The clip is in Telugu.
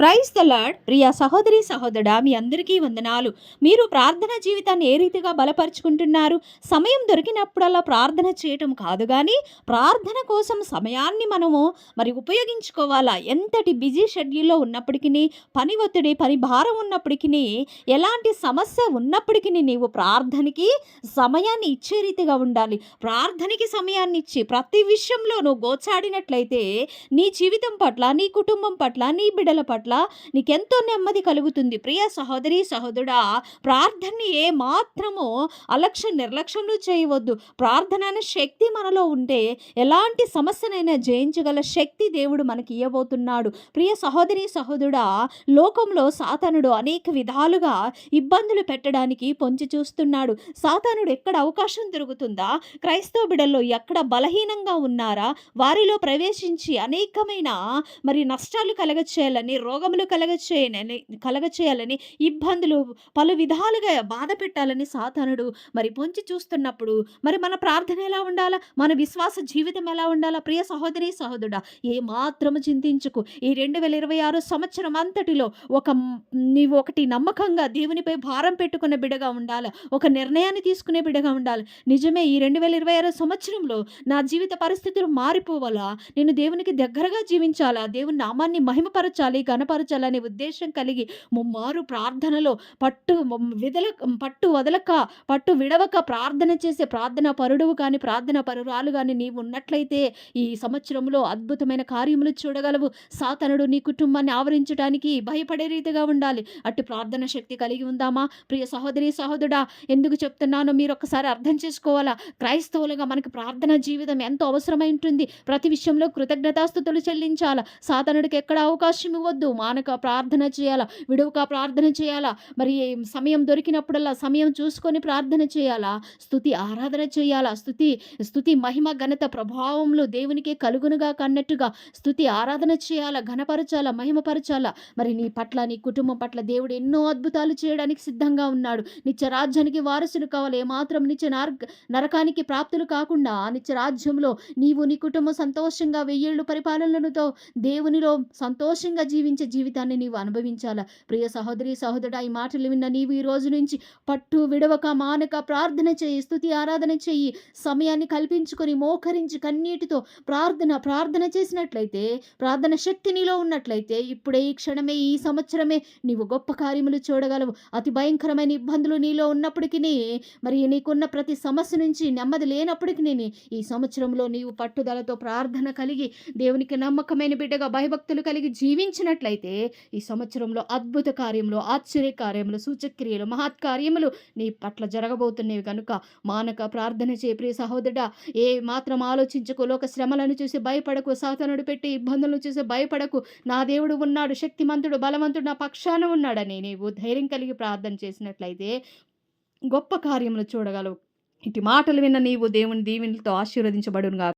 ప్రైజ్ ద లాడ్ ప్రియ సహోదరి సహోదరుడా మీ అందరికీ వందనాలు. మీరు ప్రార్థన జీవితాన్ని ఏ రీతిగా బలపరుచుకుంటున్నారు? సమయం దొరికినప్పుడల్లా ప్రార్థన చేయటం కాదు కానీ ప్రార్థన కోసం సమయాన్ని మనము మరి ఉపయోగించుకోవాలా? ఎంతటి బిజీ షెడ్యూల్లో ఉన్నప్పటికీ పని ఒత్తిడి పని భారం ఉన్నప్పటికీ ఎలాంటి సమస్య ఉన్నప్పటికీ నీవు ప్రార్థనకి సమయాన్ని ఇచ్చే రీతిగా ఉండాలి. ప్రార్థనకి సమయాన్ని ఇచ్చి ప్రతి విషయంలో నువ్వు గోచాడినట్లయితే నీ జీవితం పట్ల నీ కుటుంబం పట్ల నీ బిడ్డల పట్ల నీకెంతో నెమ్మది కలుగుతుంది. ప్రియ సహోదరి సహోదరుడా ప్రార్థనని ఏ మాత్రము అలక్ష్య నిర్లక్ష్యంలో చేయవద్దు. ప్రార్థన అనే శక్తి మనలో ఉంటే ఎలాంటి సమస్యనైనా జయించగల శక్తి దేవుడు మనకి ఇవ్వబోతున్నాడు ప్రియ సహోదరి సహోదరుడా లోకంలో సాతానుడు అనేక విధాలుగా ఇబ్బందులు పెట్టడానికి పొంచి చూస్తున్నాడు. సాతానుడు ఎక్కడ అవకాశం దొరుకుతుందా? క్రైస్తవ బిడల్లో ఎక్కడ బలహీనంగా ఉన్నారా? వారిలో ప్రవేశించి అనేకమైన మరి నష్టాలు కలగచేయాలని రోగములు కలగచేయనని కలగచేయాలని ఇబ్బందులు పలు విధాలుగా బాధ పెట్టాలని సాతానుడు మరి పొంచి చూస్తున్నప్పుడు మరి మన ప్రార్థన ఎలా ఉండాలా? మన విశ్వాస జీవితం ఎలా ఉండాలా? ప్రియ సహోదరి సహోదరుడా ఏ మాత్రము చింతించుకు. ఈ రెండు వేల ఇరవై ఆరు సంవత్సరం అంతటిలో ఒక నీవు ఒకటి నమ్మకంగా దేవునిపై భారం పెట్టుకున్న బిడగా ఉండాలి? ఒక నిర్ణయాన్ని తీసుకునే బిడగా ఉండాలి? నిజమే ఈ రెండు వేల ఇరవై ఆరు సంవత్సరంలో నా జీవిత పరిస్థితులు మారిపోవాలా? నేను దేవునికి దగ్గరగా జీవించాలా? దేవుని నామాన్ని మహిమపరచాలి గణపరచాలనే ఉద్దేశం కలిగి ముమ్మారు ప్రార్థనలో పట్టు విదల పట్టు వదలక పట్టు విడవక ప్రార్థన చేసే ప్రార్థన పరుడువు కానీ ప్రార్థన పరురాలు కానీ నీవు ఉన్నట్లయితే ఈ సంవత్సరంలో అద్భుతమైన కార్యములు చూడగలవు. సాతనుడు నీ కుటుంబాన్ని ఆవరించడానికి భయపడే రీతిగా ఉండాలి. అటు ప్రార్థన శక్తి కలిగి ఉందామా? ప్రియ సహోదరి సహోదరుడా ఎందుకు చెప్తున్నానో మీరు ఒక్కసారి అర్థం చేసుకోవాలా? క్రైస్తవులుగా మనకి ప్రార్థన జీవితం ఎంతో అవసరమై ఉంటుంది. ప్రతి విషయంలో కృతజ్ఞతాస్థుతులు చెల్లించాలా? సాతనుడికి ఎక్కడ అవకాశం ఇవ్వద్దు. మానక ప్రార్థన చేయాలా? విడువక ప్రార్థన చేయాలా? మరి సమయం దొరికినప్పుడల్లా సమయం చూసుకొని ప్రార్థన చేయాలా? స్థుతి ఆరాధన చేయాలా? స్థుతి స్థుతి మహిమ ఘనత ప్రభావంలో దేవునికే కలుగునుగా కన్నట్టుగా స్థుతి ఆరాధన చేయాలా? ఘనపరచాలా? మహిమపరచాలా? మరి నీ పట్ల నీ కుటుంబం పట్ల దేవుడు ఎన్నో అద్భుతాలు చేయడానికి సిద్ధంగా ఉన్నాడు. నిత్య రాజ్యానికి వారసులు కావాలి. ఏమాత్రం నిత్య నరక నరకానికి ప్రాప్తులు కాకుండా నిత్య రాజ్యంలో నీవు నీ కుటుంబం సంతోషంగా వెయ్యేళ్ళు పరిపాలనలతో దేవునిలో సంతోషంగా జీవించే జీవితాన్ని నీవు అనుభవించాలా? ప్రియ సహోదరి సహోదరుడా ఈ మాటలు విన్న నీవు ఈ రోజు నుంచి పట్టు విడవక మానక ప్రార్థన చేయి స్థుతి ఆరాధన చెయ్యి సమయాన్ని కల్పించుకొని మోకరించి కన్నీటితో ప్రార్థన ప్రార్థన చేసినట్లయితే ప్రార్థన శక్తి నీలో ఉన్నట్లయితే ఇప్పుడే ఈ క్షణమే ఈ సంవత్సరమే నీవు గొప్ప కార్యములు చూడగలవు. అతి భయంకరమైన ఇబ్బందులు నీలో ఉన్నప్పటికీ మరి నీకున్న ప్రతి సమస్య నుంచి నెమ్మది లేనప్పటికీ ఈ సంవత్సరంలో నీవు పట్టుదలతో ప్రార్థన కలిగి దేవునికి నమ్మకమైన బిడ్డగా భయభక్తులు కలిగి జీవించినట్లయితే అయితే ఈ సంవత్సరంలో అద్భుత కార్యములు ఆశ్చర్య కార్యములు సూచక్రియలు మహత్కార్యములు నీ పట్ల జరగబోతున్నవి కనుక మానక ప్రార్థన చే ప్రియ సహోదరుడా ఏ మాత్రం ఆలోచించకు లోక శ్రమలను చూసి భయపడకు సాతనుడు పెట్టి ఇబ్బందులను చూసి భయపడకు. నా దేవుడు ఉన్నాడు శక్తిమంతుడు బలవంతుడు నా పక్షాన ఉన్నాడని నీవు ధైర్యం కలిగి ప్రార్థన చేసినట్లయితే గొప్ప కార్యములు చూడగలవు. ఇటు మాటలు విన్న నీవు దేవుని దీవెనలతో ఆశీర్వదించబడునుగా